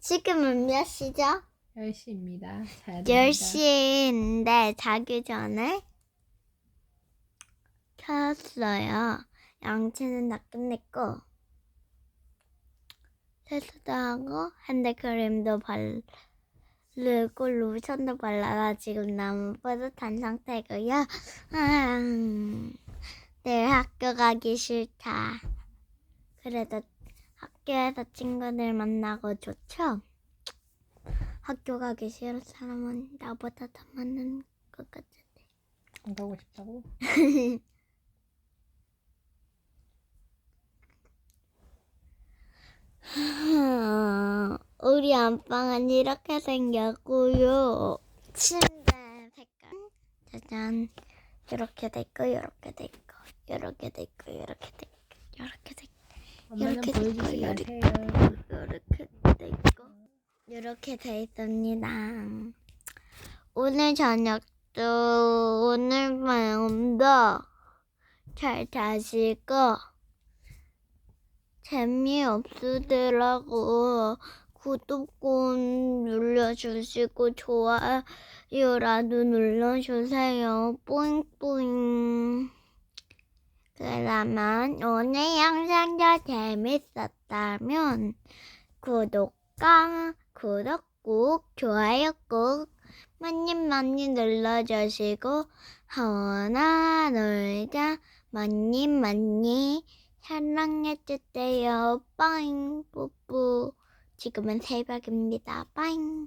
지금은 몇 시죠? 10시입니다. 자야 됩니다. 10시인데 자기 전에 켰어요. 양치는 다 끝냈고 세수도 하고 핸드크림도 바르고 로션도 발라서 지금 너무 뿌듯한 상태고요. 음, 내일 학교 가기 싫다. 그래도 학교에서 친구들 만나고 좋죠? 학교 가기 싫은 사람은 나보다 더 많은 것 같은데. 안 가고 싶다고? 우리 안방은 이렇게 생겼고요. 침대 색깔 짜잔 이렇게 돼 있고 이렇게 돼 있고 이렇게 돼 있고 이렇게 돼 있고 이렇게 엄마는 이렇게 보여주지 이렇게. 이렇게 돼 있고 이렇게 돼 있습니다. 오늘 저녁도 오늘 밤도 잘 자시고 재미없으더라고 구독 꼭 눌러주시고 좋아요라도 눌러주세요. 뿌잉뿌잉. 그러면 오늘 영상도 재밌었다면 구독과 구독 꾹 좋아요 꾹 많이 많이 눌러주시고 하원아 놀자 많이 많이 사랑해주세요. 빠잉 뿌뿌 지금은 새벽입니다. 빠잉